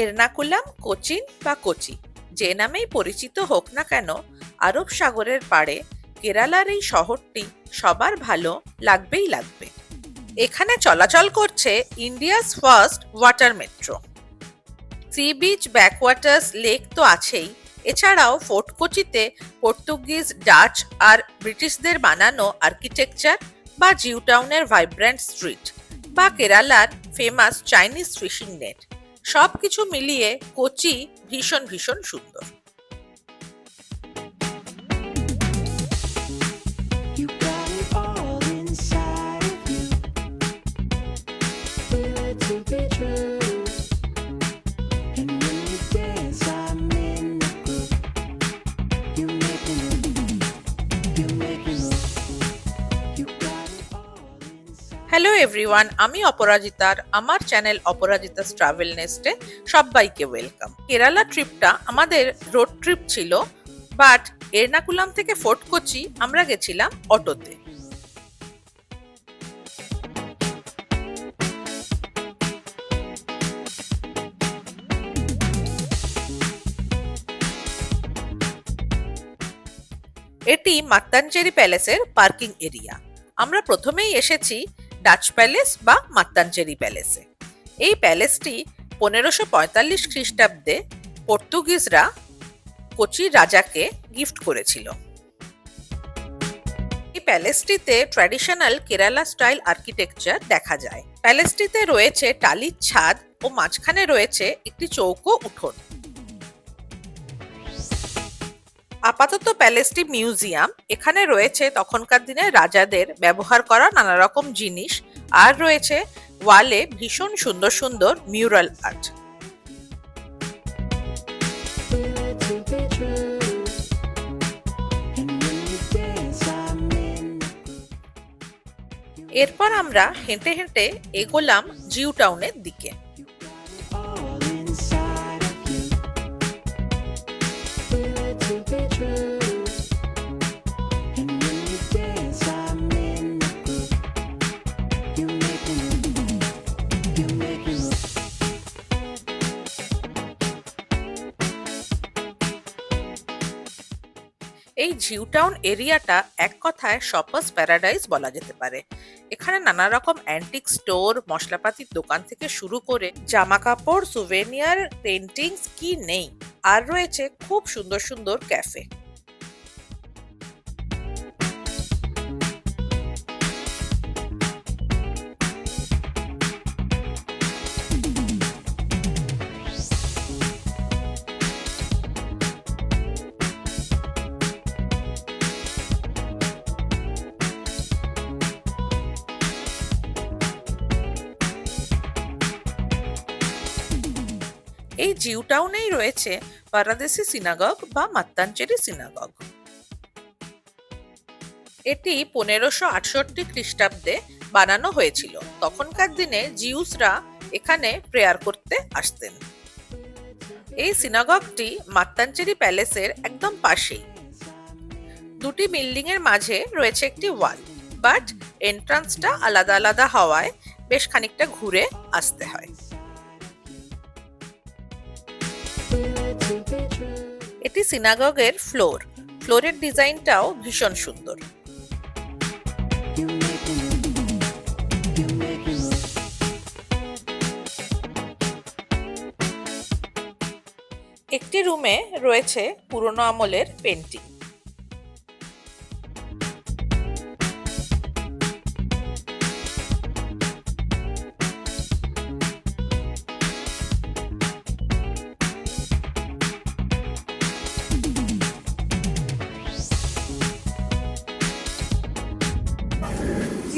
এর্নাকুলাম, কোচিন বা কোচি। যে নামেই পরিচিত হোক না কেন, আরব সাগরের পাড়ে কেরালার এই শহরটি সবার ভালো লাগবেই লাগবে। এখানে চলাচল করছে India's first water metro. Sea beach backwaters lake তো আছেই। এছাড়াও ফোর্ট কোচিতে পর্তুগিজ, ডাচ আর ব্রিটিশদের বানানো আর্কিটেকচার বা জিউ টাউনের ভাইব্র্যান্ট স্ট্রিট বা কেরালার ফেমাস চাইনিজ ফিশিং নেট। সব কিছু মিলিয়ে কোচি ভীষণ ভীষণ সুন্দর। হ্যালো এভরিওয়ান আমি অপরাজিতার আমার চ্যানেল অপরাজিতাস ট্রাভেল নেস্টে সবাইকে ওয়েলকাম কেরালা ট্রিপটা আমাদের রোড ট্রিপ ছিল বাট এর্নাকুলাম থেকে ফোর্ট কোচি আমরা গেছিলাম অটোতে। এটি মাত্তাঞ্চেরি প্যালেসের পার্কিং এরিয়া। আমরা প্রথমেই এসেছি ডাচ প্যালেস বা মাত্তাঞ্চেরি প্যালেসে। এই প্যালেসটি পনেরোশো পঁয়তাল্লিশ খ্রিস্টাব্দে পর্তুগিজরা কোচি রাজাকে গিফট করেছিল। এই প্যালেসটিতে ট্র্যাডিশনাল কেরালা স্টাইল আর্কিটেকচার দেখা যায়। প্যালেসটিতে রয়েছে টালির ছাদ ও মাঝখানে রয়েছে একটি চৌকো উঠোন। আপাতত প্যালেসটি মিউজিয়াম এখানে রয়েছে তখনকার দিনে রাজাদের ব্যবহার করা নানা রকম জিনিস আর রয়েছে ওয়ালে ভীষণ সুন্দর সুন্দর মিউরাল আর্ট. এরপর আমরা হেঁটে হেঁটে এগোলাম জিউ টাউনের দিকে এই জিউ টাউন এরিয়াটা এক কথায় শপার্স প্যারাডাইজ বলা যেতে পারে। এখানে নানা রকম অ্যান্টিক স্টোর মশলাপাতির দোকান থেকে শুরু করে জামা কাপড় সুভেনিয়ার পেন্টিংস কি নেই, আর রয়েছে খুব সুন্দর সুন্দর ক্যাফে এই জিউ টাউনেই রয়েছে বারাদেসি সিনাগগ বা মাত্তাঞ্চেরি সিনাগগ। এটি পনেরোশো আটষট্টি খ্রিস্টাব্দে বানানো হয়েছিল। তখনকার দিনে জিউসরা এখানে প্রেয়ার করতে আসতেন। এই সিনাগগটি মাত্তাঞ্চেরি প্যালেসের একদম পাশেই। দুটি বিল্ডিং এর মাঝে রয়েছে একটি ওয়াল, বাট এন্ট্রান্সটা আলাদা আলাদা হওয়ায় বেশ খানিকটা ঘুরে আসতে হয়। এটি সিনাগগের ফ্লোর ফ্লোরের ডিজাইনটাও ভীষণ সুন্দর. একটি রুমে রয়েছে পুরনো আমলের পেন্টিং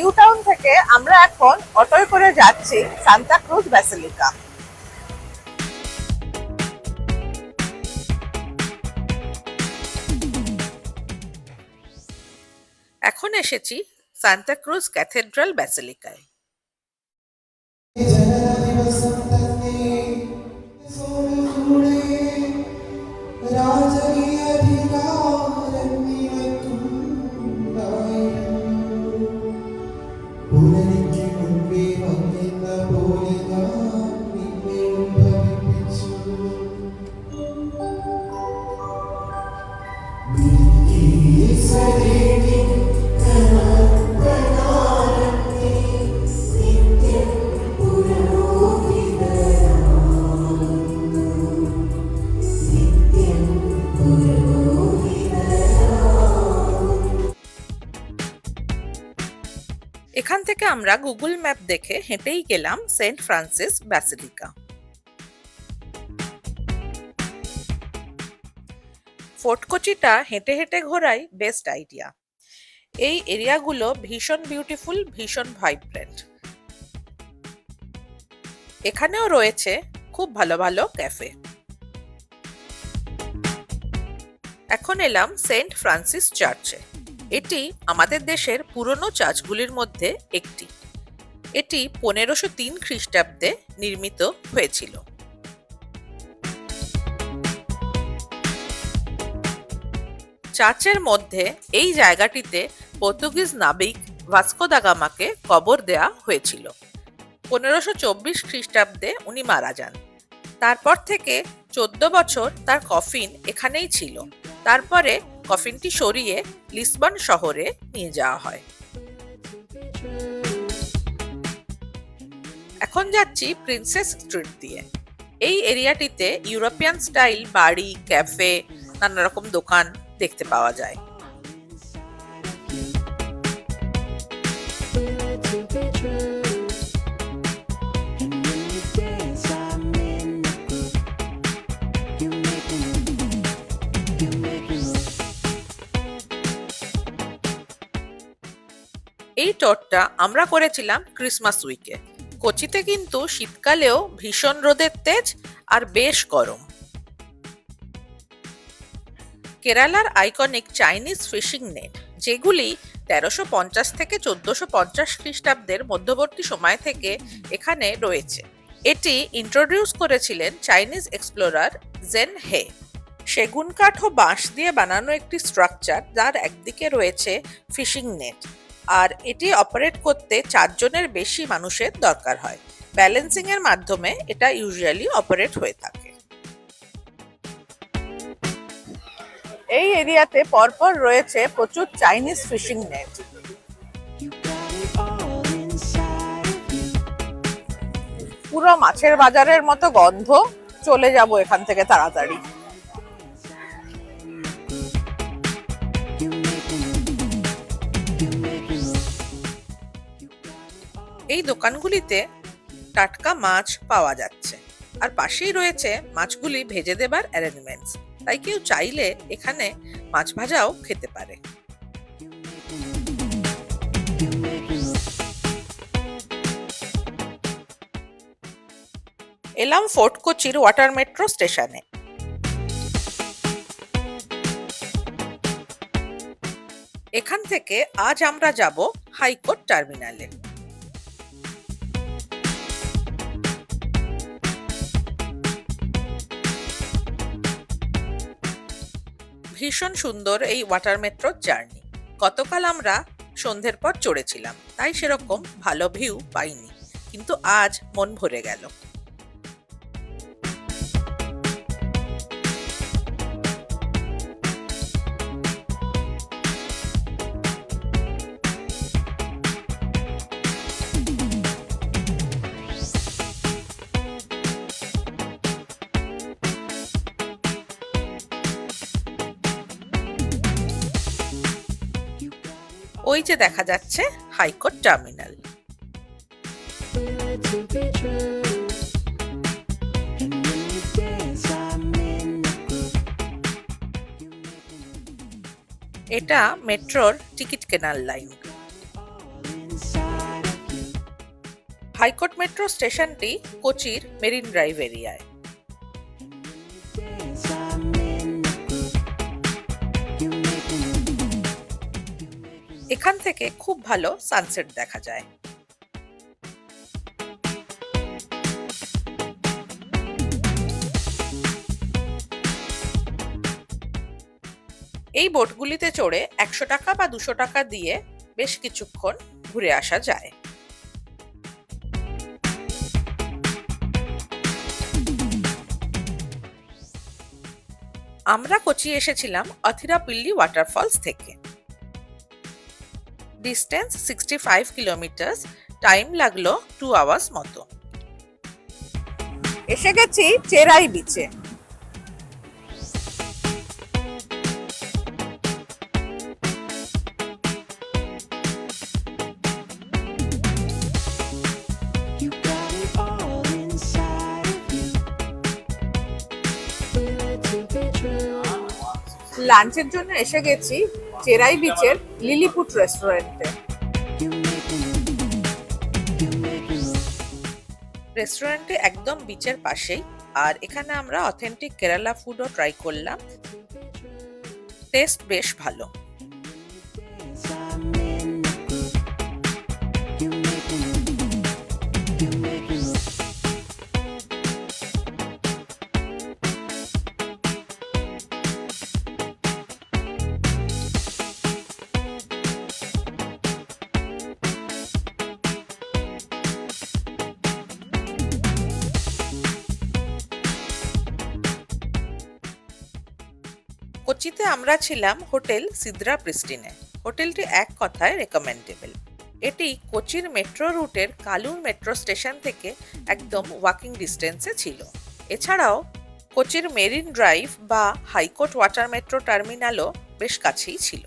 জিউ টাউন থেকে আমরা এখন অটোয় করে যাচ্ছি সান্তা ক্রুজ ব্যাসিলিকা। এখন এসেছি সান্তাক্রুজ ক্যাথেড্রাল ব্যাসিলিকায়। আমরা গুগল ম্যাপ দেখে হেঁটেই গেলাম সেন্ট ফ্রান্সিস ব্যাসিলিকা। ফোর্ট কোচিটা হেঁটে হেঁটে ঘোরাই বেস্ট আইডিয়া। এই এরিয়াগুলো ভীষণ বিউটিফুল, ভীষণ ভাইব্রেন্ট। এখানেও রয়েছে খুব ভালো ভালো ক্যাফে। এখন এলাম সেন্ট ফ্রান্সিস চার্চে। এটি আমাদের দেশের পুরনো চার্চগুলির মধ্যে একটি। এটি পনেরোশো তিন খ্রিস্টাব্দে নির্মিত হয়েছিল। চার্চের মধ্যে এই জায়গাটিতে পর্তুগিজ নাবিক ভাস্কো দা গামাকে কবর দেয়া হয়েছিল। পনেরোশো চব্বিশ খ্রিস্টাব্দে উনি মারা যান। তারপর থেকে চোদ্দ বছর তার কফিন এখানেই ছিল। তারপরে কফিনটি সরিয়ে লিসবন শহরে নিয়ে যাওয়া হয়। এখন যাচ্ছি প্রিন্সেস স্ট্রিট দিয়ে। এই এরিয়াটিতে ইউরোপিয়ান স্টাইল, বাড়ি, ক্যাফে, নানা রকম দোকান দেখতে পাওয়া যায়। টরটা আমরা করেছিলাম ক্রিসমাস উইকে কোচিতে কিন্তু শীতকালেও ভীষণ রোদের তেজ আর বেশ গরম। কেরালার আইকনিক চাইনিজ ফিশিং নেট যেগুলি তেরোশো পঞ্চাশ থেকে চোদ্দশো পঞ্চাশ খ্রিস্টাব্দের মধ্যবর্তী সময় থেকে এখানে রয়েছে। এটি ইন্ট্রোডিউস করেছিলেন চাইনিজ এক্সপ্লোরার জেন হে সেগুন কাঠ ও বাঁশ দিয়ে বানানো একটি স্ট্রাকচার যার একদিকে রয়েছে ফিশিং নেট আর এটি অপারেট করতে চারজনের বেশি মানুষের দরকার হয়। ব্যালেন্সিং এর মাধ্যমে এটা ইউজুয়ালি অপারেট হয়ে থাকে। এই এরিয়াতে পরপর রয়েছে প্রচুর চাইনিজ ফিশিং নেট. পুরো মাছের বাজারের মতো গন্ধ চলে যাব এখান থেকে তাড়াতাড়ি। এই দোকানগুলিতে টাটকা মাছ পাওয়া যাচ্ছে। আর পাশেই রয়েছে মাছগুলি ভেজে দেবার অ্যারেঞ্জমেন্টস তাই কেউ চাইলে এখানে মাছ ভাজাও খেতে পারে. এলাম ফোর্ট কোচির ওয়াটার মেট্রো স্টেশনে। এখান থেকে আজ আমরা যাব হাইকোর্ট টার্মিনালে। ভীষণ সুন্দর এই ওয়াটার মেট্রোর জার্নি গতকাল আমরা সন্ধ্যের পর চড়েছিলাম, তাই সেরকম ভালো ভিউ পাইনি। কিন্তু আজ মন ভরে গেল। ওই যে দেখা যাচ্ছে হাইকোর্ট টার্মিনাল। এটা মেট্রোর টিকিট কেনার লাইন। হাইকোর্ট মেট্রো স্টেশনটি কোচির মেরিন ড্রাইভ এরিয়ায়। এখান থেকে খুব ভালো সানসেট দেখা যায়। এই বোটগুলিতে চড়ে একশো টাকা বা দুশো টাকা দিয়ে বেশ কিছুক্ষণ ঘুরে আসা যায়। আমরা কোচি এসেছিলাম অথিরাপিল্লি ওয়াটারফলস থেকে। Distance sixty five kilometres time লাগল টু আওয়ার্স মতো। এসে গেছি চেরাই বিচে লাঞ্চের জন্য এসে গেছি। চেরাই বিচের লিলিপুট রেস্টুরেন্টে. রেস্টুরেন্টে একদম বিচের পাশেই, আর এখানে আমরা অথেন্টিক কেরালা ফুডও ট্রাই করলাম টেস্ট বেশ ভালো কোচিতে আমরা ছিলাম হোটেল সিদ্রা প্রিস্টিনে। হোটেলটি এক কথায় রেকমেন্ডেবল এটি কোচির মেট্রো রুটের কালুর মেট্রো স্টেশন থেকে একদম ওয়াকিং ডিস্টেন্সে ছিল। এছাড়াও কোচির মেরিন ড্রাইভ বা হাইকোর্ট ওয়াটার মেট্রো টার্মিনালও বেশ কাছেই ছিল।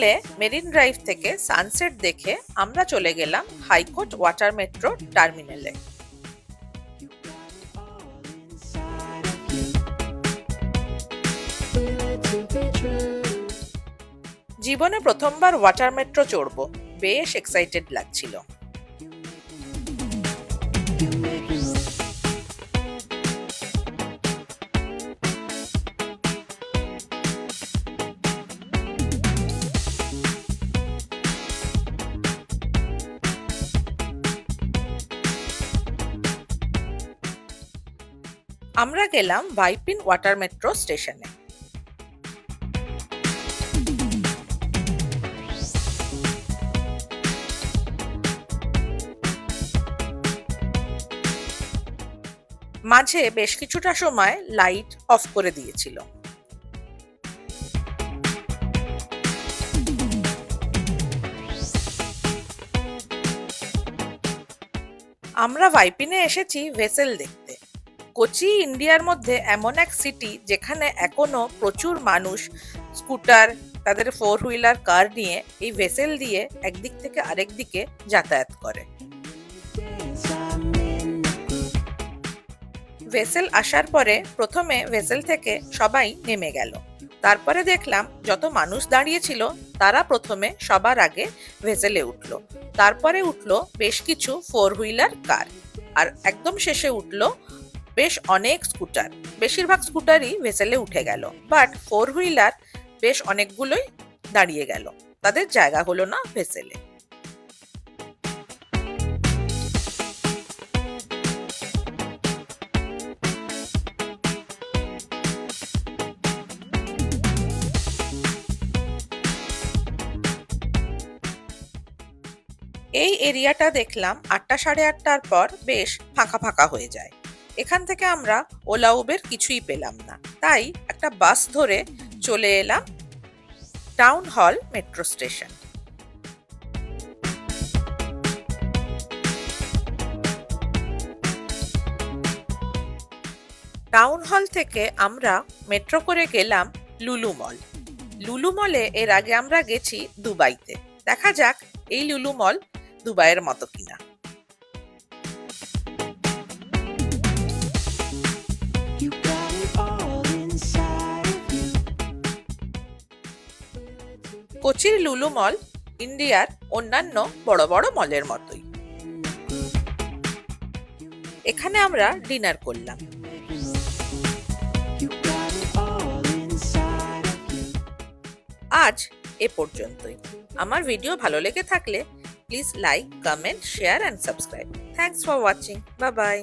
বিকেলে মেরিন ড্রাইভ থেকে সানসেট দেখে আমরা চলে গেলাম হাইকোর্ট ওয়াটার মেট্রো টার্মিনালে. জীবনে প্রথমবার ওয়াটার মেট্রো চড়ব, বেশ এক্সাইটেড লাগছিল আমরা গেলাম ভাইপিন ওয়াটার মেট্রো স্টেশনে। মাঝে বেশ কিছুটা সময় লাইট অফ করে দিয়েছিল। আমরা ভাইপিনে এসেছি ভেসেল দেখতে। কোচি ইন্ডিয়ার মধ্যে এমন এক সিটি যেখানে এখনও প্রচুর মানুষ স্কুটার তাদের ফোর হুইলার কার নিয়ে এই ভেসেল দিয়ে একদিক থেকে আরেক দিকে যাতায়াত করে. ভেসেল আসার পরে প্রথমে ভেসেল থেকে সবাই নেমে গেল। তারপরে দেখলাম যত মানুষ দাঁড়িয়েছিল, তারা প্রথমে সবার আগে ভেসেলে উঠল। তারপরে উঠল বেশ কিছু ফোর হুইলার কার আর একদম শেষে উঠল বেশ অনেক স্কুটার। বেশিরভাগ স্কুটারই ভেসেলে উঠে গেল বাট ফোর হুইলার বেশ অনেকগুলোই দাঁড়িয়ে গেল। তাদের জায়গা হলো না ভেসেলে। এই এরিয়াটা দেখলাম আটটা সাড়ে আটটার পর বেশ ফাঁকা ফাঁকা হয়ে যায়। এখান থেকে আমরা ওলা উবের কিছুই পেলাম না। তাই একটা বাস ধরে চলে এলাম town hall metro station. Town hall থেকে আমরা মেট্রো করে গেলাম লুলু মল। লুলু মলে এর আগে আমরা গেছি দুবাইতে। দেখা যাক এই লুলু মল দুবাইয়ের মতো কিনা। কোচির লুলু মল ইন্ডিয়ার অন্যান্য বড় বড় মলের মতোই। এখানে আমরা ডিনার করলাম. আজ এ পর্যন্তই। আমার ভিডিও ভালো লেগে থাকলে please like, comment, share, and subscribe. Thanks for watching. বা বাই।